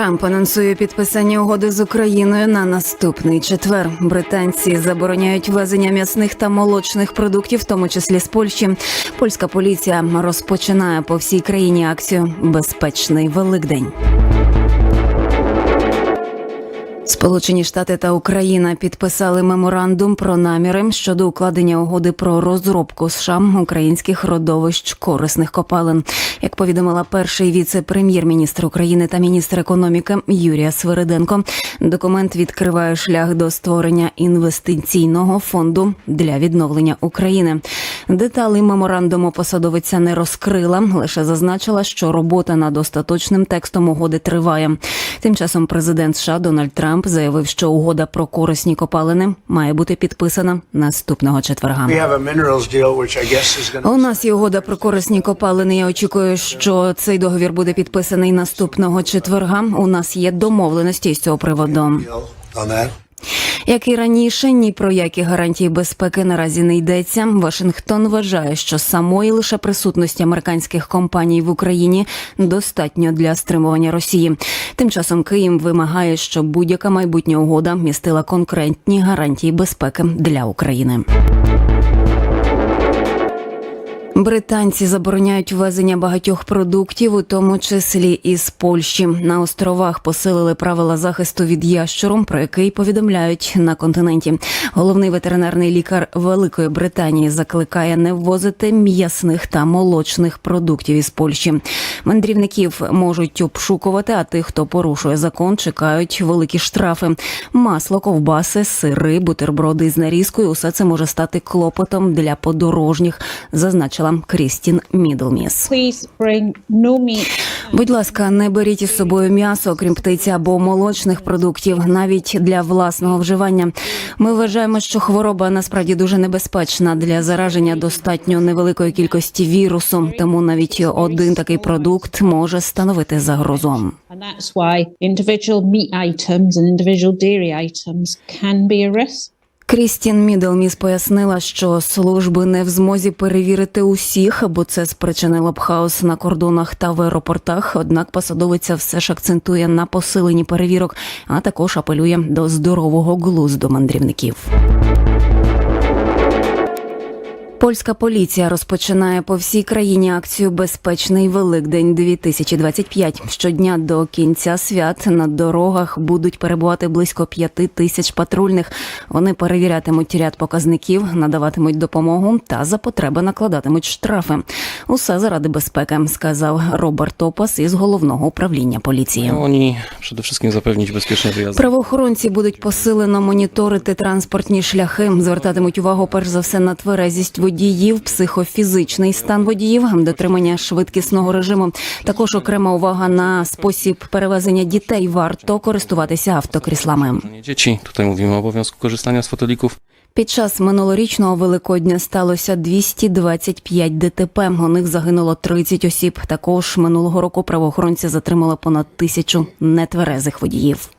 Трамп анонсує підписання угоди з Україною на наступний четвер. Британці забороняють ввезення м'ясних та молочних продуктів, в тому числі з Польщі. Польська поліція розпочинає по всій країні акцію Безпечний Великдень. Сполучені Штати та Україна підписали меморандум про наміри щодо укладення угоди про розробку США українських родовищ корисних копалин. Як повідомила перший віце-прем'єр-міністр України та міністр економіки Юрія Свириденко, документ відкриває шлях до створення інвестиційного фонду для відновлення України. Деталі меморандуму посадовиця не розкрила, лише зазначила, що робота над остаточним текстом угоди триває. Тим часом президент США Дональд Трамп заявив, що угода про корисні копалини має бути підписана наступного четверга. У нас є угода про корисні копалини. Я очікую, що цей договір буде підписаний наступного четверга. У нас є домовленості з цього приводу. Як і раніше, ні про які гарантії безпеки наразі не йдеться. Вашингтон вважає, що самої лише присутності американських компаній в Україні достатньо для стримування Росії. Тим часом Київ вимагає, щоб будь-яка майбутня угода містила конкретні гарантії безпеки для України. Британці забороняють ввезення багатьох продуктів, у тому числі із Польщі. На островах посилили правила захисту від ящуру, про який повідомляють на континенті. Головний ветеринарний лікар Великої Британії закликає не ввозити м'ясних та молочних продуктів із Польщі. Мандрівників можуть обшукувати, а тих, хто порушує закон, чекають великі штрафи. Масло, ковбаси, сири, бутерброди з нарізкою. Усе це може стати клопотом для подорожніх, зазначила Крістін Мідлміс. Будь ласка, не беріть із собою м'ясо, окрім птиці або молочних продуктів, навіть для власного вживання. Ми вважаємо, що хвороба насправді дуже небезпечна для зараження достатньо невеликої кількості вірусу, тому навіть один такий продукт може становити загрозу. Individual meat items and individual dairy items can be a risk. Крістін Мідлміс пояснила, що служби не в змозі перевірити усіх, бо це спричинило б хаос на кордонах та в аеропортах. Однак посадовиця все ж акцентує на посиленні перевірок, а також апелює до здорового глузду мандрівників. Польська поліція розпочинає по всій країні акцію Безпечний Великдень 2025 Щодня до кінця свят на дорогах будуть перебувати близько п'яти тисяч патрульних. Вони перевірятимуть ряд показників, надаватимуть допомогу та за потреби накладатимуть штрафи. Усе заради безпеки, сказав Роберт Топас із головного управління поліції. Mają oni przede wszystkim zapewnić bezpieczne. Правоохоронці будуть посилено моніторити транспортні шляхи, звертатимуть увагу перш за все на тверезість водіїв, психофізичний стан водіїв, дотримання швидкісного режиму. Також окрема увага на спосіб перевезення дітей. Варто користуватися автокріслами. Dzieci, tutaj mówimy o obowiązku korzystania z. Під час минулорічного Великодня сталося 225 ДТП. У них загинуло 30 осіб. Також минулого року правоохоронці затримали понад тисячу нетверезих водіїв.